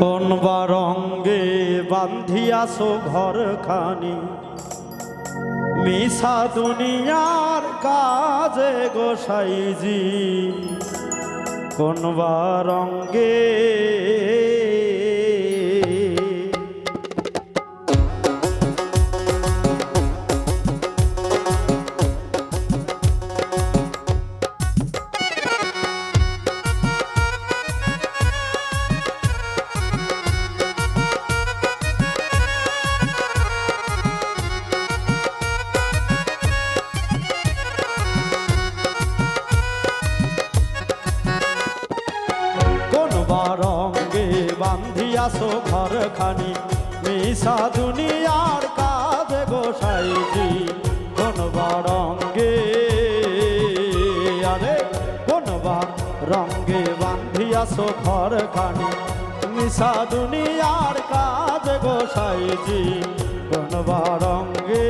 কোন রঙ্গে বান্ধিয়াছো ঘর খানি মিশা দুনিয়ার কাজে গোসাইজি। কোন রঙ্গে রঙ্গে বান্ধিয়াছ ঘর খানি মিশা দুনিয়ার কাজে গোসাইজি কোন রঙ্গে আরে, কোন রঙ্গে বান্ধিয়াছ ঘর খানি মিশা দুনিয়ার কাজে গোসাইজি কোন রঙ্গে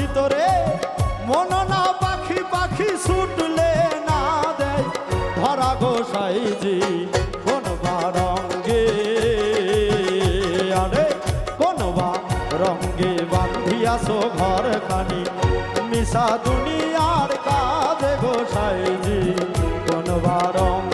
ভিতরে। মন না পাখি পাখি ছুটলে না দেয়। ধরা গোসাইজি, কোন রঙ্গে আরে, কোন রঙ্গে বান্ধিয়াছ ঘর খানি মিশা দুনিয়ার কাজে গোসাইজি, কোন রঙ্গে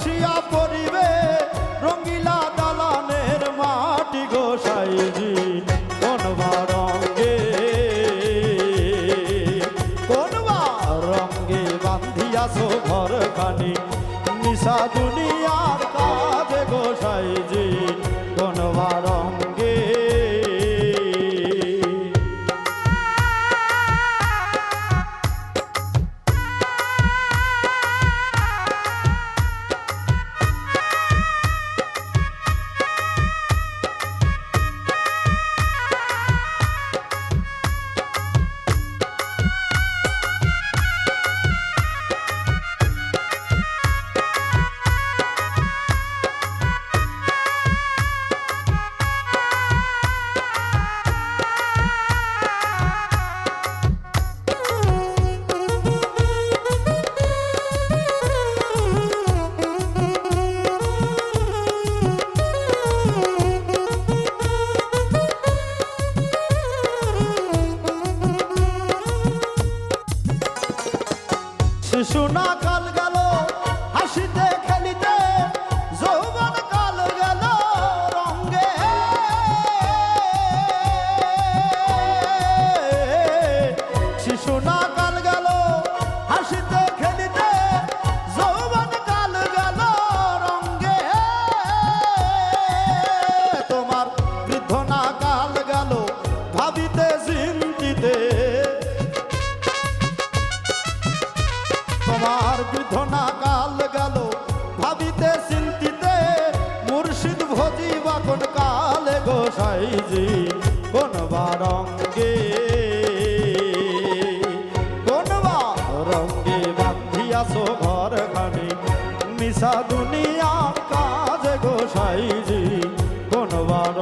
বসিয়া পড়িবে রঙিলা দালানের মাটি গোসাইজি কোনবা রঙ্গে কোনবা রঙ্গে বান্ধিয়াছো ঘর কানি নিশা দুনিয়া মিশা দুনিয়া কাজ গোসাইজি কোনবার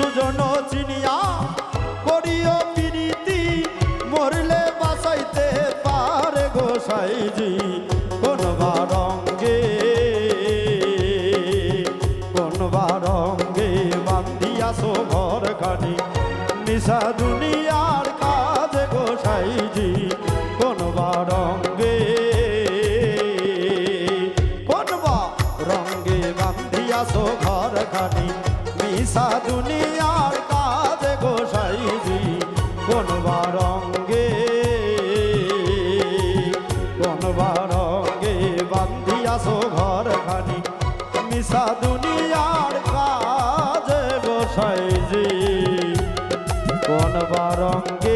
সুজন চিনিয়া করিও পিরিতি, মরলে বাসাইতে পারে গোসাইজি কোন রঙ্গে কোন রঙ্গে বান্ধিয়াছো ঘর খানি নিশা দুনিয়ার কাজ গোসাইজি কোন রঙ্গে কোন রঙ্গে বান্ধিয়াছো ঘর খানি মিশা দুনিয়ার কাজ গোসাইজি কোন বারঙ্গে কোন বারঙ্গে বান্ধিয়াছো ঘর খানি মিশা দুনিয়ার কাজ গোসাইজি কোন বারঙ্গে